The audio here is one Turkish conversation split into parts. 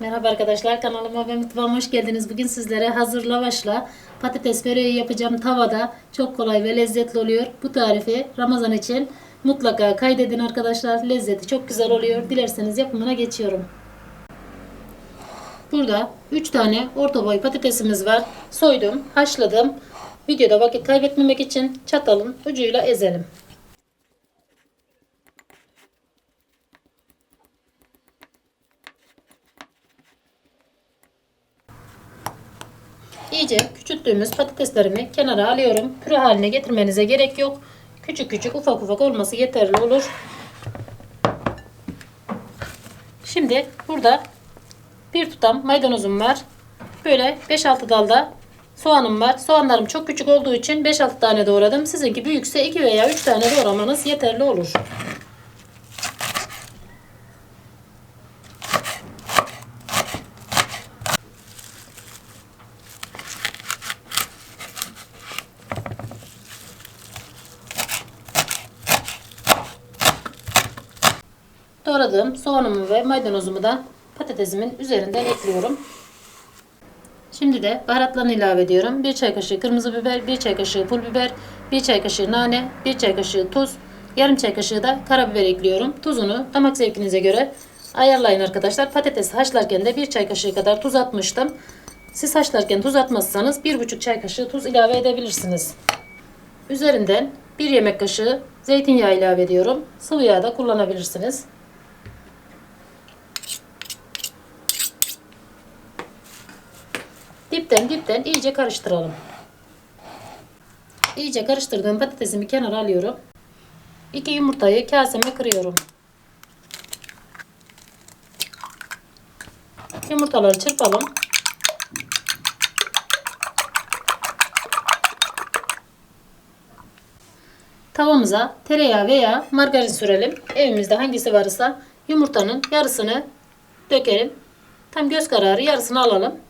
Merhaba arkadaşlar kanalıma ve mutfağıma hoş geldiniz. Bugün sizlere hazır lavaşla patates böreği yapacağım tavada. Çok kolay ve lezzetli oluyor. Bu tarifi Ramazan için mutlaka kaydedin arkadaşlar. Lezzeti çok güzel oluyor. Dilerseniz yapımına geçiyorum. Burada 3 tane orta boy patatesimiz var. Soydum, haşladım. Videoda vakit kaybetmemek için çatalın ucuyla ezelim. İyice küçülttüğümüz patateslerimi kenara alıyorum. Püre haline getirmenize gerek yok. Küçük küçük ufak ufak olması yeterli olur. Şimdi burada bir tutam maydanozum var. Böyle 5-6 dalda soğanım var. Soğanlarım çok küçük olduğu için 5-6 tane doğradım. Sizinki büyükse 2 veya 3 tane doğramanız yeterli olur. Doğradığım soğanımı ve maydanozumu da patatesimin üzerinden ekliyorum. Şimdi de baharatlarını ilave ediyorum. 1 çay kaşığı kırmızı biber, 1 çay kaşığı pul biber, 1 çay kaşığı nane, 1 çay kaşığı tuz, yarım çay kaşığı da karabiber ekliyorum. Tuzunu damak zevkinize göre ayarlayın arkadaşlar. Patates haşlarken de 1 çay kaşığı kadar tuz atmıştım. Siz haşlarken tuz atmazsanız 1,5 çay kaşığı tuz ilave edebilirsiniz. Üzerinden 1 yemek kaşığı zeytinyağı ilave ediyorum. Sıvı yağ da kullanabilirsiniz. Dipten dipten iyice karıştıralım. İyice karıştırdığım patatesimi kenara alıyorum. İki yumurtayı kaseme kırıyorum. Yumurtaları çırpalım. Tavamıza tereyağı veya margarin sürelim. Evimizde hangisi varsa yumurtanın yarısını dökelim. Tam göz kararı yarısını alalım.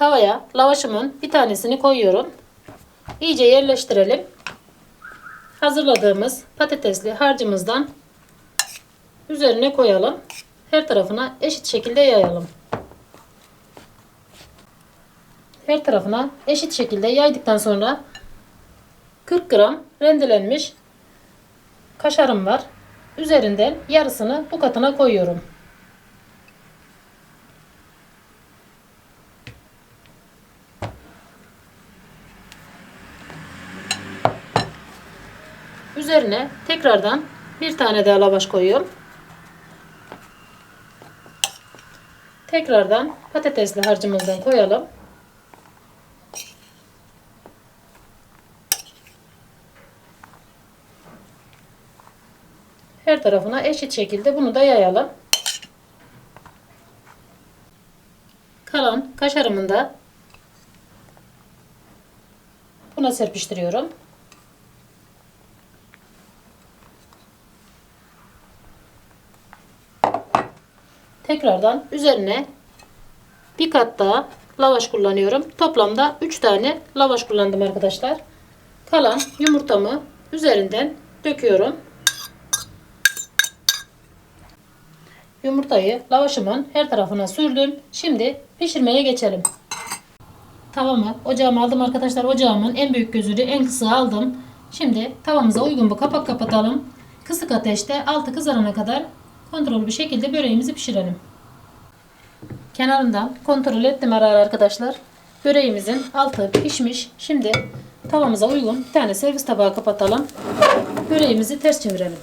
Tavaya lavaşımın bir tanesini koyuyorum. İyice yerleştirelim. Hazırladığımız patatesli harcımızdan üzerine koyalım. Her tarafına eşit şekilde yayalım. Her tarafına eşit şekilde yaydıktan sonra 40 gram rendelenmiş kaşarım var. Üzerinden yarısını bu katına koyuyorum. Üzerine tekrardan bir tane daha lavaş koyuyorum. Tekrardan patatesli harcımızdan koyalım. Her tarafına eşit şekilde bunu da yayalım. Kalan kaşarımı da buna serpiştiriyorum. Tekrardan üzerine bir kat daha lavaş kullanıyorum. Toplamda 3 tane lavaş kullandım arkadaşlar. Kalan yumurtamı üzerinden döküyorum. Yumurtayı lavaşımın her tarafına sürdüm. Şimdi pişirmeye geçelim. Tavamı ocağıma aldım arkadaşlar. Ocağımın en büyük gözünü en kısa aldım. Şimdi tavamıza uygun bir kapak kapatalım. Kısık ateşte altı kızarana kadar kontrollü bir şekilde böreğimizi pişirelim. Kenarından kontrol ettim ara arkadaşlar. Böreğimizin altı pişmiş. Şimdi tavamıza uygun bir tane servis tabağı kapatalım. Böreğimizi ters çevirelim.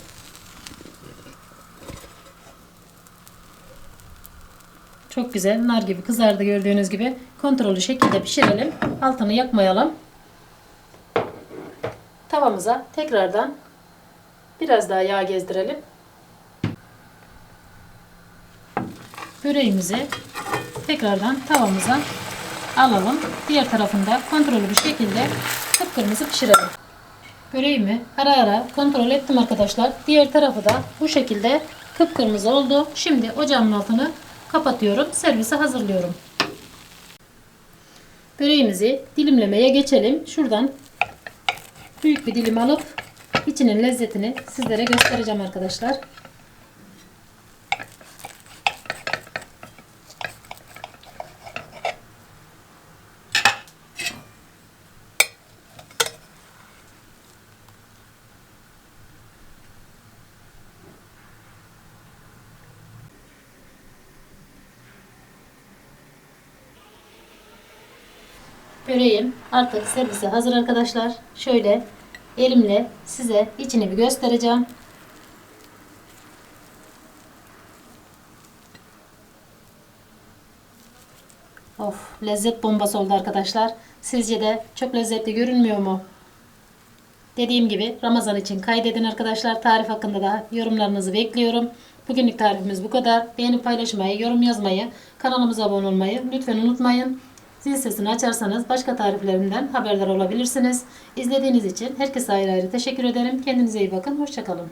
Çok güzel nar gibi kızardı gördüğünüz gibi. Kontrollü şekilde pişirelim. Altını yakmayalım. Tavamıza tekrardan biraz daha yağ gezdirelim. Böreğimizi tekrardan tavamıza alalım. Diğer tarafında kontrollü bir şekilde kıpkırmızı pişirelim. Böreğimi ara ara kontrol ettim arkadaşlar. Diğer tarafı da bu şekilde kıpkırmızı oldu. Şimdi ocağımın altını kapatıyorum. Servise hazırlıyorum. Böreğimizi dilimlemeye geçelim. Şuradan büyük bir dilim alıp içinin lezzetini sizlere göstereceğim arkadaşlar. Böreğim artık servise hazır arkadaşlar. Şöyle elimle size içini bir göstereceğim. Of lezzet bombası oldu arkadaşlar. Sizce de çok lezzetli görünmüyor mu? Dediğim gibi Ramazan için kaydedin arkadaşlar. Tarif hakkında da yorumlarınızı bekliyorum. Bugünlük tarifimiz bu kadar. Beğenip paylaşmayı, yorum yazmayı, kanalımıza abone olmayı lütfen unutmayın. Zil sesini açarsanız başka tariflerimden haberdar olabilirsiniz. İzlediğiniz için herkese ayrı ayrı teşekkür ederim. Kendinize iyi bakın. Hoşçakalın.